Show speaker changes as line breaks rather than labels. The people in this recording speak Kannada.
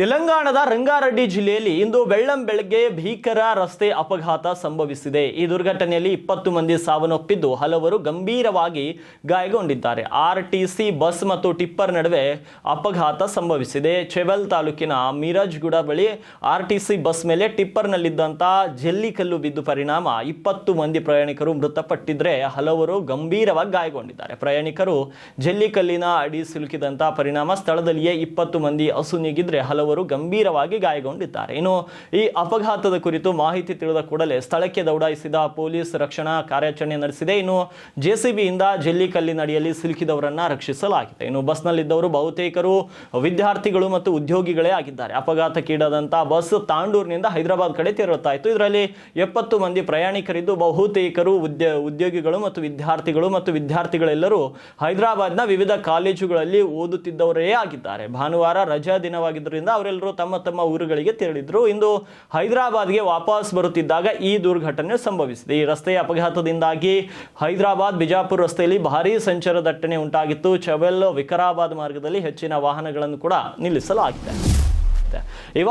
ತೆಲಂಗಾಣದ ರಂಗಾರೆಡ್ಡಿ ಜಿಲ್ಲೆಯಲ್ಲಿ ಇಂದು ಬೆಳ್ಳಂ ಬೆಳಗ್ಗೆ ಭೀಕರ ರಸ್ತೆ ಅಪಘಾತ ಸಂಭವಿಸಿದೆ. ಈ ದುರ್ಘಟನೆಯಲ್ಲಿ ಇಪ್ಪತ್ತು ಮಂದಿ ಸಾವನ್ನಪ್ಪಿದ್ದು ಹಲವರು ಗಂಭೀರವಾಗಿ ಗಾಯಗೊಂಡಿದ್ದಾರೆ. ಆರ್ಟಿಸಿ, ಬಸ್ ಮತ್ತು ಟಿಪ್ಪರ್ ನಡುವೆ ಅಪಘಾತ ಸಂಭವಿಸಿದೆ. ಚೆವಲ್ ತಾಲೂಕಿನ ಮಿರಜ್ಗುಡ ಬಳಿ ಆರ್ಟಿಸಿ ಬಸ್ ಮೇಲೆ ಟಿಪ್ಪರ್ನಲ್ಲಿದ್ದಂಥ ಜಲ್ಲಿಕಲ್ಲು ಬಿದ್ದು ಪರಿಣಾಮ ಇಪ್ಪತ್ತು ಮಂದಿ ಪ್ರಯಾಣಿಕರು ಮೃತಪಟ್ಟಿದ್ರೆ ಹಲವರು ಗಂಭೀರವಾಗಿ ಗಾಯಗೊಂಡಿದ್ದಾರೆ. ಪ್ರಯಾಣಿಕರು ಜಲ್ಲಿಕಲ್ಲಿನ ಅಡಿ ಸಿಲುಕಿದಂತಹ ಪರಿಣಾಮ ಸ್ಥಳದಲ್ಲಿಯೇ ಇಪ್ಪತ್ತು ಮಂದಿ ಅಸುನೀಗಿದ್ರೆ ಹಲವರು ಗಂಭೀರವಾಗಿ ಗಾಯಗೊಂಡಿದ್ದಾರೆ. ಇನ್ನು ಈ ಅಪಘಾತದ ಕುರಿತು ಮಾಹಿತಿ ತಿಳಿದ ಕೂಡಲೇ ಸ್ಥಳಕ್ಕೆ ದೌಡಾಯಿಸಿದ ಪೊಲೀಸ್ ರಕ್ಷಣಾ ಕಾರ್ಯಾಚರಣೆ ನಡೆಸಿದೆ. ಇನ್ನು ಜೆಸಿಬಿಯಿಂದ ಜಲ್ಲಿಕಲ್ಲಿನಡಿಯಲ್ಲಿ ಸಿಲುಕಿದವರನ್ನ ರಕ್ಷಿಸಲಾಗಿದೆ. ಇನ್ನು ಬಸ್ನಲ್ಲಿದ್ದವರು ಬಹುತೇಕರು ವಿದ್ಯಾರ್ಥಿಗಳು ಮತ್ತು ಉದ್ಯೋಗಿಗಳೇ ಆಗಿದ್ದಾರೆ. ಅಪಘಾತಕ್ಕೀಡಾದಂಥ ಬಸ್ ತಾಂಡೂರಿನಿಂದ ಹೈದರಾಬಾದ್ ಕಡೆ ತೆರಳುತ್ತಾ ಇತ್ತು. ಇದರಲ್ಲಿ ಎಪ್ಪತ್ತು ಮಂದಿ ಪ್ರಯಾಣಿಕರಿದ್ದು ಬಹುತೇಕರು ಉದ್ಯ, ಉದ್ಯೋಗಿಗಳು ಮತ್ತು ವಿದ್ಯಾರ್ಥಿಗಳು ಮತ್ತು ವಿದ್ಯಾರ್ಥಿಗಳೆಲ್ಲರೂ ಹೈದರಾಬಾದ್ನ ವಿವಿಧ ಕಾಲೇಜುಗಳಲ್ಲಿ ಓದುತ್ತಿದ್ದವರೇ ಆಗಿದ್ದಾರೆ. ಭಾನುವಾರ ರಜಾ ದಿನವಾಗಿದ್ದರಿಂದ ಅವರೆಲ್ಲರೂ ತಮ್ಮ ತಮ್ಮ ಊರುಗಳಿಗೆ ತೆರಳಿದ್ರು. ಇಂದು ಹೈದರಾಬಾದ್ಗೆ ವಾಪಸ್ ಬರುತ್ತಿದ್ದಾಗ ಈ ದುರ್ಘಟನೆ ಸಂಭವಿಸಿದೆ. ಈ ರಸ್ತೆಯ ಅಪಘಾತದಿಂದಾಗಿ ಹೈದರಾಬಾದ್ ಬಿಜಾಪುರ ರಸ್ತೆಯಲ್ಲಿ ಭಾರೀ ಸಂಚಾರ ದಟ್ಟಣೆ ಉಂಟಾಗಿತ್ತು. ಚವೆಲ್ ವಿಕರಾಬಾದ್ ಮಾರ್ಗದಲ್ಲಿ ಹೆಚ್ಚಿನ ವಾಹನಗಳನ್ನು ಕೂಡ ನಿಲ್ಲಿಸಲಾಗಿದೆ.